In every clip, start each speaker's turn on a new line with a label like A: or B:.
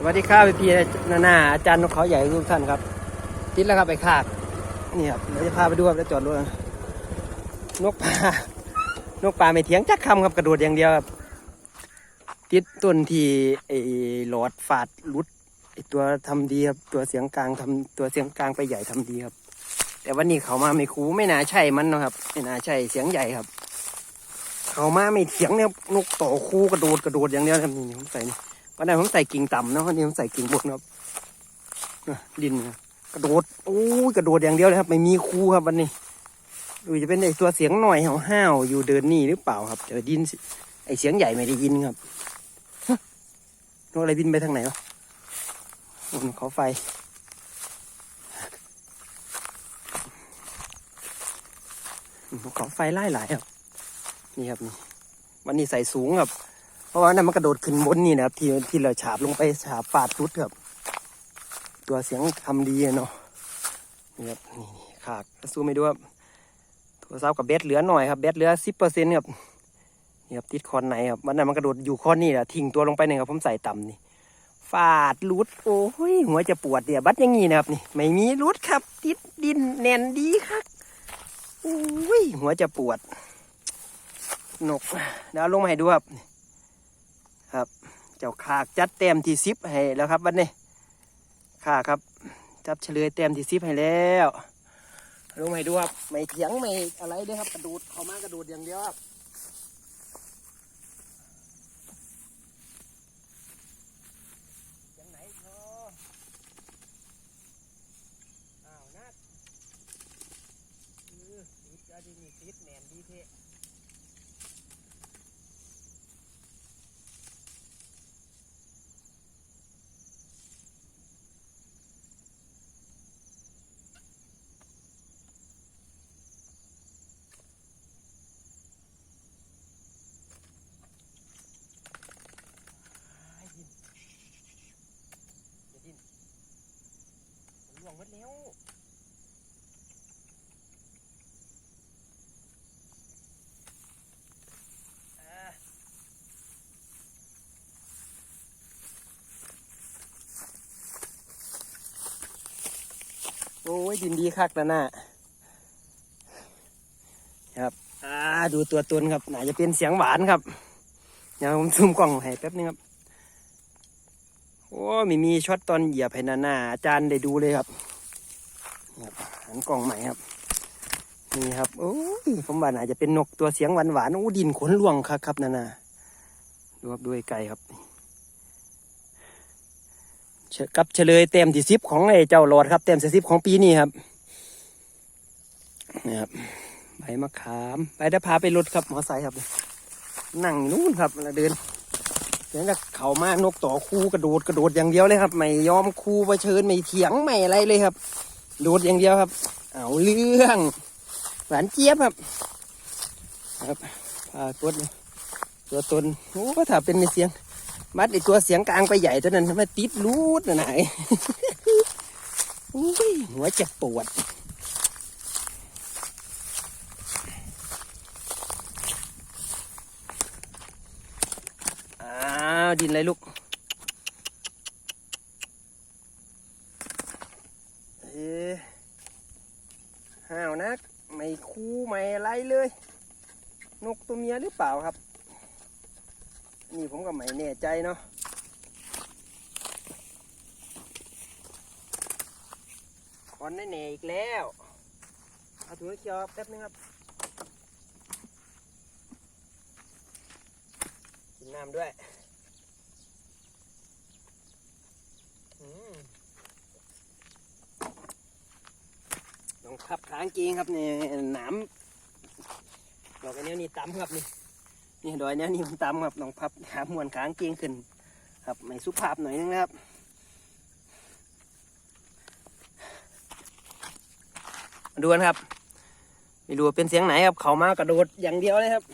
A: สวัสดีครับพี่พีนานาอาจารย์นกเขาใหญ่ทุกท่านครับ ติดแล้วครับไปคากนี่ครับเราจะพาไปดูครับแล้วจอดรถนกป่านกป่าไม่เถียงจักคำครับกระโดดอย่างเดียวครับติดต้นที่ไอ้หลอดฝาดรุดไอ้ตัวทำดีครับตัวเสียงกลางทำตัวเสียงกลางไปใหญ่ทำดีครับ แต่วันนี้เขามาไม่คูไม่น่าใช่มันนะครับไม่น่าใช่เสียงใหญ่ครับ เขามาไม่เถียงเนี่ยนกต่อคู่กระโดดกระโดดอย่างเดียวครับนี่นี่ผมใส่นี่ วันนั้นผมใส่กิ่งต่ำเนาะวันนี้ผมใส่กิ่งบนครับน่ะดินกระโดดโอ้ยกระโดดอย่างเดียวเลยครับ ไม่มีครูครับวันนี้ดูจะเป็นไอตัวเสียงหน่อยห้าวๆอยู่เดินนี่หรือเปล่าครับแต่ดินไอเสียงใหญ่ไม่ได้ยินครับนกอะไรบินไปทางไหนวะบนเขาไฟนเขาไฟไล่หลายครับ นี่ครับนี่วันนี้ใส่สูงครับ เพราะว่านั่นมันกระโดดขึ้นบนนี่นะครับ ที่ที่เราฉาบลงไปฉาบปาดรุดครับ ตัวเสียงทำดีเนาะนี่ครับนี่ขากสู้ไม่ดูครับโทรศัพท์กับเบสเหลือหน่อยครับเบสเหลือสิบเปอร์เซ็นต์ครับนี่ครับติดคอนไหนครับวันนั้นมันกระโดดอยู่คอนนี่แหละทิ้งตัวลงไปหนึ่งครับผมใส่ต่ำนี่ฟาดรุด โอ้ยหัวจะปวดเนี่ยวบัดย่างงี้นะครับนี่ ไม่มีรุดครับ ติดดินแน่นดีครับโอ้ยหัวจะปวดนกเดี๋ยวลงมาให้ดูครับ ครับ เจ้าขากจัดเต็มที่ซิปให้แล้วครับวันนี้ข้าครับจับเฉลยเต็มที่ซิปให้แล้วลงให้ดูครับไม่เถียงไม่อะไรเลยครับ กระโดดเข้ามากระโดดอย่างเดียวครับเสียงไหนพออ้าวนัดเออติดอะดีนี่ติดแหนนดีเทะ ไอ้ดินอย่าดินมันล่วง หมดแล้วโอ้ยดินดีคักแล้วน่ะครับ อ่าดูตัวตนครับน่าจะเป็นเสียงหวานครับเดี๋ยวผมซูมกล้องให้แป๊บนึงครับ โอ้ไม่มีช็อตตอนเหยียบให้นานาอาจารย์ได้ดูเลยครับ หันกล้องใหม่ครับ นี่ครับโอ้ยผมว่าน่าจะเป็นนกตัวเสียงหวานหวานๆโอ้ดินขนล่วงครับครับนานาดูครับด้วยไก่ครับกับเฉลยเต็มที่ซิปของไอ้เจ้าหลอดครับเต็มที่ซิปของปีนี้ครับนี่ครับใบมะขามไปได้พาไปรถครับหมอไซค์ครับ นั่งนู่นครับแล้วเดินเดี๋ยวจะเขามานกต่อคู่กระโดดกระโดดอย่างเดียวเลยครับ ไม่ยอมคู่ไปเชิญไม่เถียงไม่อะไรเลยครับ ดดอย่างเดียวครับ เอาเรื่องหวานเจี๊ยบครับ ครับพากดเลยตัวตนโอ้ถ้าเป็นในเสียง มัดไอตัวเสียงกลางไปใหญ่ตัวนั้นทำไมติดรูดน่ะไหนอุ้ยหัวจะปวดอ้าวดินอะไรลูก เอ๊ะห้าว นัก ไม่คู่ไม่อะไรเลย นกตัวเมียหรือเปล่าครับ นี่ผมก็ไม่แน่ใจเนาะคอนแน่ๆอีกแล้ว เอาถุงเขียวแป๊บนึงครับ กินน้ำด้วย อืม พับขางจริงครับนี่หนามดอกอันนี้นี่ต่ำครับนี่นี่ดอยเนี้ยนี่มันต่ำครับต้องพับหามวนขางจริงขึ้น ครับไม่สุภาพหน่อยนึงนะครับมาดูกันครับไม่รู้เป็นเสียงไหนครับ เขามากระโดดอย่างเดียวเลยครับ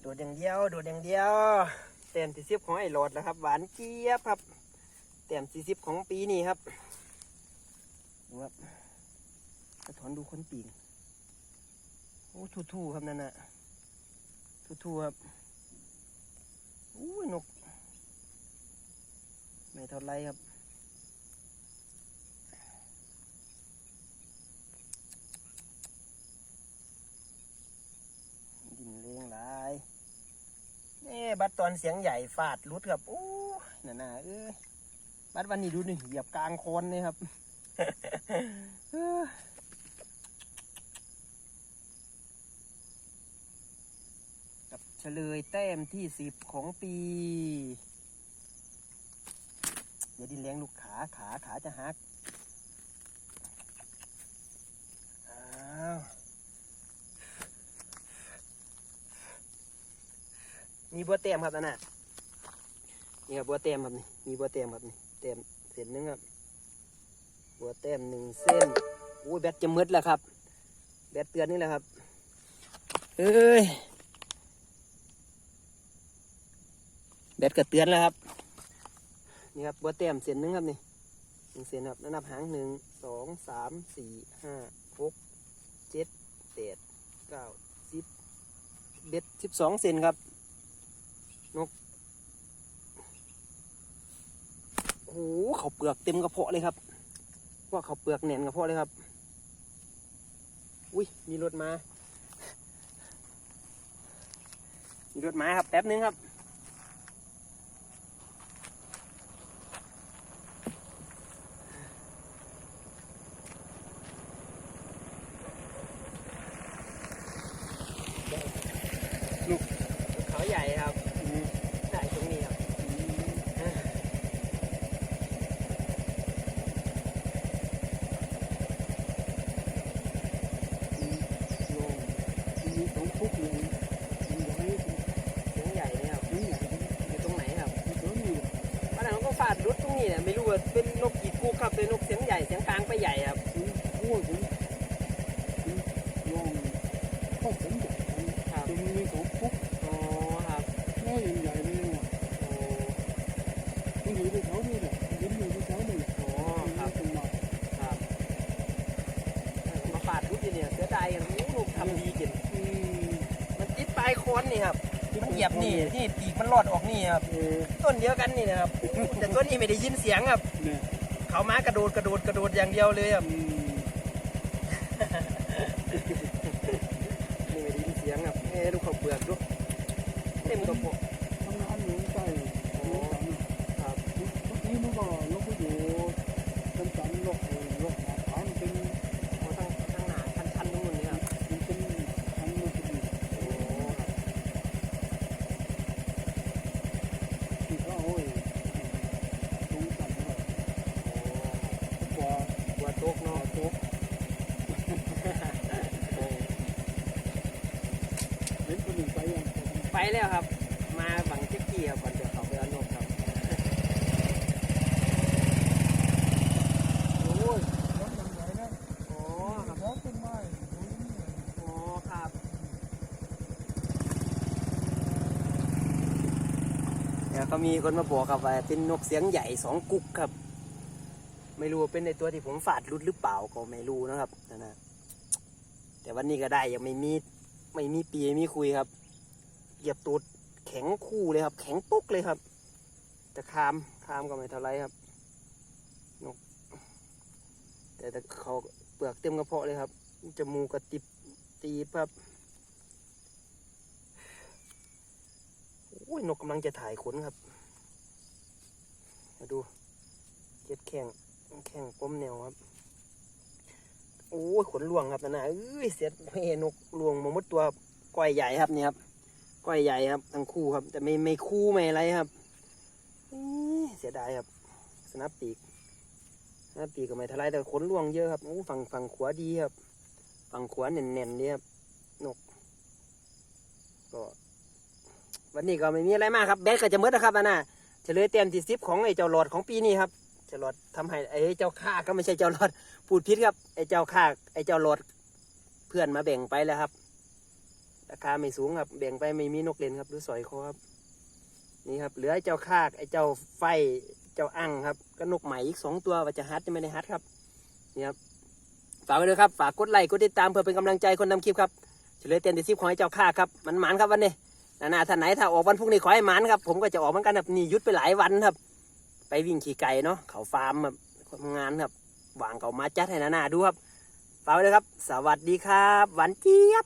A: โดดอย่างเดียว โดดอย่างเดียวเต็มสี่สิบของไอ้โหลดแล้วครับ หวานเจี๊ยบครับเต็มสี่สิบของปีนี้ครับดูครับ กระถอนดูคนปีนโอ้ทู่ๆครับนั่นน่ะทู่ๆครับอู้ยนกไม่ท่าไรครับดินเลงหลายนี่บัดตอนเสียงใหญ่ฟาดรุดครับโอ้ยน่าน่าเอ้ยบัดวันนี้ดูนี่เหยียบกลางโคนเลยครับ กับเฉลยแต้มที่สิบของปี อย่าดินแรงลูกขาขาขาจะหักอ้าวมีบัวเต็มครับนั่นน่ะนี่ครับบัวเต็มครับนี่มีบัวเต็มครับนี่เต็มเส้นหนึงครับบัวเต็มหนึ่งเส้นโอ้ยแบตจะมืดแล้วครับ แบตเตือนนี่แหละครับเอ้ย แบตก็เตือนแล้วครับ นี่ครับบัวเต็มเส้นนึงครับนี่หนึ่งเส้นครับแล้วนับหางหนึ่งสองสามสี่ห้าหกเจ็ดแปดเก้าสิบเบ็ดสิบสองเซนครับ นกโอ้โหเขาเปลือกเต็มกระเพาะเลยครับว่าเขาเปลือกแน่นกระเพาะเลยครับ อุ้ยมีรถมา มีรถมาครับแป๊บนึงครับ ลูกเขาใหญ่ครับใช่ตรงนี้ครับ
B: มีสองฟุกเลยมีไว้
A: เสียงใหญ่เลยครับ
B: นี่ใหญ่
A: อยู่ตรงไหนครับ
B: มีตัวนี้
A: วันนั้นก็ฟาดรุดตรงนี้เนี่ยไม่รู้ว่าเป็นนกกี่กูครับเป็นนกเสียงให ญ่เสียงกลางไปใหญ่ครับ
B: มีขั้วถึงลองเข้าสมเด็จ
A: ครับ
B: ตัวมีสองฟุก
A: อ๋อครับ
B: แม่ใหญ่เลยว่ะ
A: โอ้
B: มันอยู่ที่เขานี่แหละยิ้มอยู่ที่เขานี่แหละ
A: โหครับ
B: เป็นมา
A: ครับมาฟาดรุดอยู่เนี่ยเสียดายกันโอ้ลูกทำดีจริง
B: มั
A: นติดปลายโคนนี่ครับมันเหยียบนี่นี่ปีกมันรอดออกนี่ครับต้นเดียวกันนี่นะครับแต่ต้นนี้ไม่ได้ยินเสียงครับ
B: เนี่ย
A: เขามากระโดดกระโดดกระโดดอย่างเดียวเลยครับ
B: อืม
A: นี่ไม่ได้ยินเสียงครับเอ้ดูเขาวเปลือกดูเต็มกระโปรง
B: ทำงานอยู่ใกล้โอ้สัน
A: ครับ
B: เมื่อกี้มันก็ลงไปอยู่เป็นสันโลกโลกหาฐานเป็น
A: โอ้ตั้งตั้งหนาชันชันๆตรงนู้นนี่ครับ
B: มันเป็นทางมันเป็น
A: โอ้ครับ
B: ที่เขาเอาไว้ตรงสันเลย
A: โอ้
B: กว่า
A: หัวโต๊กเนาะ
B: โต๊ะ
A: โอ้
B: เห็นคนหนึ่งไปยัง
A: ไปแล้วครับ มาบังเจ๊กกี้ครับก่อนจะเขาไปเอานกครับ
B: โอ้ยน้ำมันไหลนะ
A: โอ้ครับ
B: น้ำต้นไม้โอ้ยนี่
A: โอ้ครับเดี๋ยวก็มีคนมาบอกครับว่าเป็นนกเสียงใหญ่สองกุ๊กครับ ไม่รู้ว่าเป็นในตัวที่ผมฝาดรุดหรือเปล่าก็ไม่รู้นะครับนะนะแต่วันนี้ก็ได้ยังไม่มีไม่มีปีไม่มีคุยครับ ยียบตูดแข็งคู่เลยครับ แข็งปุ๊กเลยครับ แต่คามคามก็ไม่เท่าไรครับนกแต่แต่เขาเปลือกเต็มกระเพาะเลยครับจมูกกระติบตีบครับโอ้ยนกกำลังจะถ่ายขนครับมาดูเจ็ดแข้งแข้งป้มแนวครับ โอ้ยขนหลวงครับนะนะเอ้ยเสียดเฮนกหลวงมาหมดตัวก้อยใหญ่ครับนี่ครับ ก้อยใหญ่ครับทั้งคู่ครับ แต่ไม่ไม่คู่ไม่อะไรครับเสียดายครับ สนับปีกสนับปีกก็ไม่ทลายแต่ขนหลวงเยอะครับโอ้ฝั่งฝั่งขวาดีครับ ฝั่งขวาแน่นๆเลยครับนกก็วันนี้ก็ไม่มีอะไรมากครับแบทก็จะมืดนะครับอันน่ะเฉลยเต็มที่สิบของไอ้เจ้าหลอดของปีนี้ครับเจ้าหลอดทำให้ไอ้เจ้าข้าก็ไม่ใช่เจ้าหลอดพูดผิดครับไอ้เจ้าข้าไอ้เจ้าหลอดเพื่อนมาแบ่งไปแล้วครับ ราคาไม่สูงครับ แบ่งไปไม่มีนกเล่นครับดูสอยคอครับนี่ครับเหลือไอ้เจ้าข้าไอ้เจ้าไฟเจ้าอั้งครับ ก็นกใหม่อีกสองตัวว่าจะฮัดจะไม่ได้ฮัดครับนี่ครับฝากไว้ด้วยครับฝากกดไลค์กดติดตามเพื่อเป็นกำลังใจคนทำคลิปครับเฉลยเต็มที่สิบของไอ้เจ้าข้าครับมันหมานครับวันนี้นานาท่านไหนถ้าออกวันพรุ่งนี้ขอให้หมานครับผมก็จะออกเหมือนกันครับนี่ยุดไปหลายวันครับ ไปวิ่งขี่ไก่เนาะเขาฟาร์มแบบคนงานครับวางเขามาจัดให้นานาดูครับฝากไว้เลยครับ สวัสดีครับหวานเจี๊ยบ